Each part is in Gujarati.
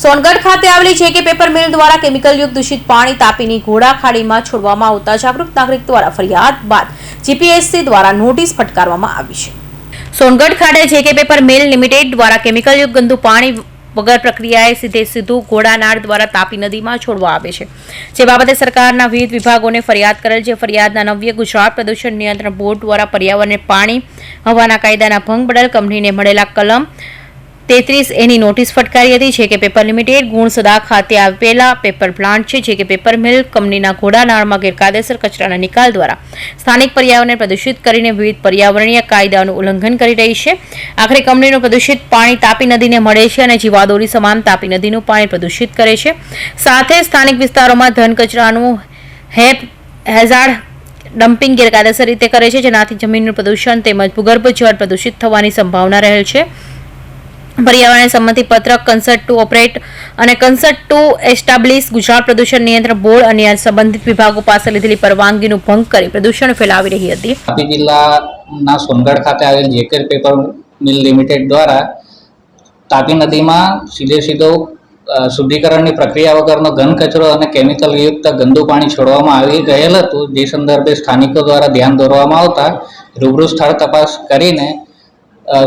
સોનગઢ ખાતે આવેલી છે કે પેપર મિલ દ્વારા કેમિકલયુક્ત દૂષિત પાણી તાપીની ઘોડા ખાડીમાં છોડવામાં આવતા જાગૃત નાગરિક દ્વારા ફરિયાદ બાદ જીપીએસસી દ્વારા નોટિસ ફટકારવામાં આવી છે. સોનગઢ ખાતે જે કે પેપર મિલ લિમિટેડ દ્વારા કેમિકલયુક્ત ગંદુ પાણી વગર પ્રક્રિયાએ સીધે સીધું ઘોડાનાળ દ્વારા તાપી નદીમાં છોડવા આવે છે. જે બાબતે સરકારના વિવિધ વિભાગોને ફરિયાદ કરેલ છે. ફરિયાદના નવ્ય ગુજરાત પ્રદૂષણ નિયંત્રણ બોર્ડ દ્વારા પર્યાવરણને પાણી, હવાના કાયદાના ભંગ બદલ કંપનીને મળેલા કલમ તેત્રીસ એની નોટિસ ફટકારી હતી છે કે પેપર લિમિટેડ ગુણસદા ખાતે આવેલા પેપર પ્લાન્ટ છે, જે કે પેપર મિલ, કંપનીના ઘોડાનાળમાં ગેરકાયદેસર કચરાના નિકાલ દ્વારા સ્થાનિક પર્યાવરણને પ્રદૂષિત કરીને વિવિધ પર્યાવરણીય કાયદાઓનું ઉલ્લંઘન કરી રહી છે. આખરે કંપનીનું પ્રદૂષિત પાણી તાપી નદીને મળે છે અને જીવાદોરી સમાન તાપી નદીનું પાણી પ્રદૂષિત કરે છે. સાથે સ્થાનિક વિસ્તારોમાં ધન કચરાનું હેપ હેઝાર્ડ ડમ્પિંગ ગેરકાયદેસર રીતે કરે છે, જેનાથી જમીનનું પ્રદૂષણ તેમજ ભૂગર્ભ જળ પ્રદૂષિત થવાની સંભાવના રહેલ છે. પર્યાવરણ સંબંધી પત્રક કન્સર્ટ ટુ ઓપરેટ અને કન્સર્ટ ટુ એસ્ટાબ્લિશ ગુજરાત પ્રદૂષણ નિયંત્રણ બોર્ડ અને સંબંધિત વિભાગો પાસે લીધેલી પરવાનગીનું ભંગ કરી પ્રદૂષણ ફેલાવી રહી હતી. તાપી જિલ્લાના સોનગઢ ખાતે આવેલ જેકેર પેપર મિલ લિમિટેડ દ્વારા તાપી નદીમાં સીધે સીધો શુદ્ધિકરણની પ્રક્રિયા વગરનો ઘન કચરો અને કેમિકલયુક્ત ગંદુ પાણી છોડવામાં આવી રહેલ હતું. જે સંદર્ભે સ્થાનિકો દ્વારા ધ્યાન દોરવામાં આવતા રૂબરૂ સ્થળ તપાસ કરીને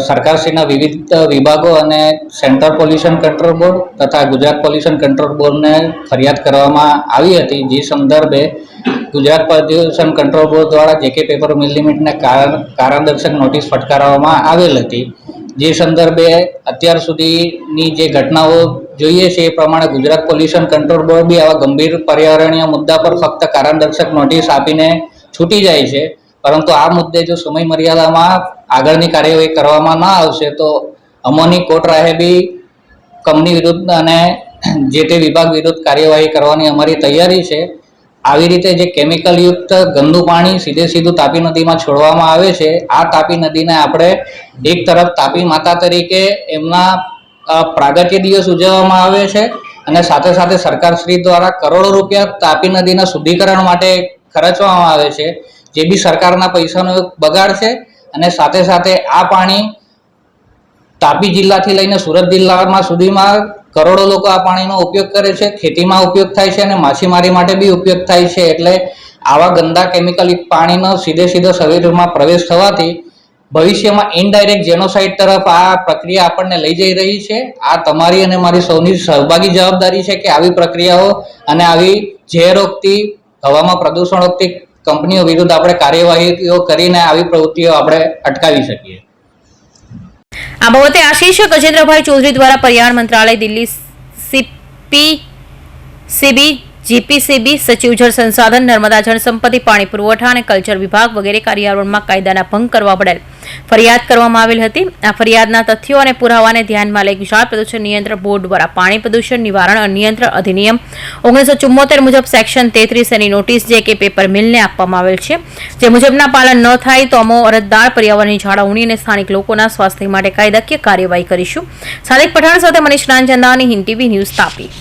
સરકારશ્રીના વિવિધ વિભાગો અને સેન્ટ્રલ પોલ્યુશન કંટ્રોલ બોર્ડ તથા ગુજરાત પોલ્યુશન કંટ્રોલ બોર્ડને ફરિયાદ કરવામાં આવી હતી. જે સંદર્ભે ગુજરાત પોલ્યુશન કંટ્રોલ બોર્ડ દ્વારા જેકે પેપર મિલ લિમિટને કારણ, કારણદર્શક નોટિસ ફટકારવામાં આવેલ હતી. જે સંદર્ભે અત્યાર સુધીની જે ઘટનાઓ જોઈએ છે એ પ્રમાણે ગુજરાત પોલ્યુશન કંટ્રોલ બોર્ડ બી આવા ગંભીર પર્યાવરણીય મુદ્દા પર ફક્ત કારણદર્શક નોટિસ આપીને છૂટી જાય છે. પરંતુ આ મુદ્દે જો સમય મર્યાદામાં આગળની કાર્યવાહી કરવામાં ન આવશે, તો અમોની કોર્ટ રાહેબી કંપની વિરુદ્ધ અને જે તે વિભાગ વિરુદ્ધ કાર્યવાહી કરવાની અમારી તૈયારી છે. આવી રીતે જે કેમિકલયુક્ત ગંદુ પાણી સીધે સીધું તાપી નદીમાં છોડવામાં આવે છે, આ તાપી નદીને આપણે એક તરફ તાપી માતા તરીકે એમના પ્રાગટ્ય દિવસ ઉજવવામાં આવે છે અને સાથે સાથે સરકારશ્રી દ્વારા કરોડો રૂપિયા તાપી નદીના શુદ્ધિકરણ માટે ખર્ચવામાં આવે છે. જે બી સરકારના પૈસાનો એક બગાડ છે અને સાથે સાથે આ પાણી તાપી જિલ્લાથી લઈને સુરત જિલ્લામાં સુધીમાં કરોડો લોકો આ પાણીનો ઉપયોગ કરે છે, ખેતીમાં ઉપયોગ થાય છે અને માછીમારી માટે બી ઉપયોગ થાય છે. એટલે આવા ગંદા કેમિકલ પાણીનો સીધે સીધો શરીરમાં પ્રવેશ થવાથી ભવિષ્યમાં ઇનડાયરેક્ટ જેનોસાઇડ તરફ આ પ્રક્રિયા આપણને લઈ જઈ રહી છે. આ તમારી અને મારી સૌની સહભાગી જવાબદારી છે કે આવી પ્રક્રિયાઓ અને આવી ઝેર હવામાં પ્રદૂષણ રોગતી કંપનીઓ વિરુદ્ધ આપણે કાર્યવાહીઓ કરીને આવી પ્રવૃત્તિઓ આપણે અટકાવી શકીએ. આ બાબતે આશીષ ગજેન્દ્રભાઈ ચૌધરી દ્વારા પર્યાવરણ મંત્રાલય દિલ્હી સીપી સીબી જીપીસીબી, સચિવ જળ સંસાધન, નર્મદા જળ સંપત્તિ, પાણી પુરવઠા અને કલ્ચર વિભાગ વગેરે કાર્યાવરણમાં કાયદાના ભંગ કરવા બદલ ફરિયાદ કરવામાં આવેલ હતી. આ ફરિયાદના તથ્યો અને પુરાવાને ધ્યાનમાં લઈ ગુજરાત પ્રદૂષણ નિયંત્રણ બોર્ડ દ્વારા પાણી પ્રદૂષણ નિવારણ નિયંત્રણ અધિનિયમ ઓગણીસો ચુમ્મોતેર મુજબ સેક્શન તેત્રીસ એની નોટિસ જે કે પેપર મિલને આપવામાં આવેલ છે, જે મુજબના પાલન ન થાય તો અમો અરજદાર, પર્યાવરણની જાળવણી અને સ્થાનિક લોકોના સ્વાસ્થ્ય માટે કાયદાકીય કાર્યવાહી કરીશું. સાદિક પઠાણ સાથે મનીષ નાનચંદાની હિન્દ ટીવી ન્યૂઝ તાપી.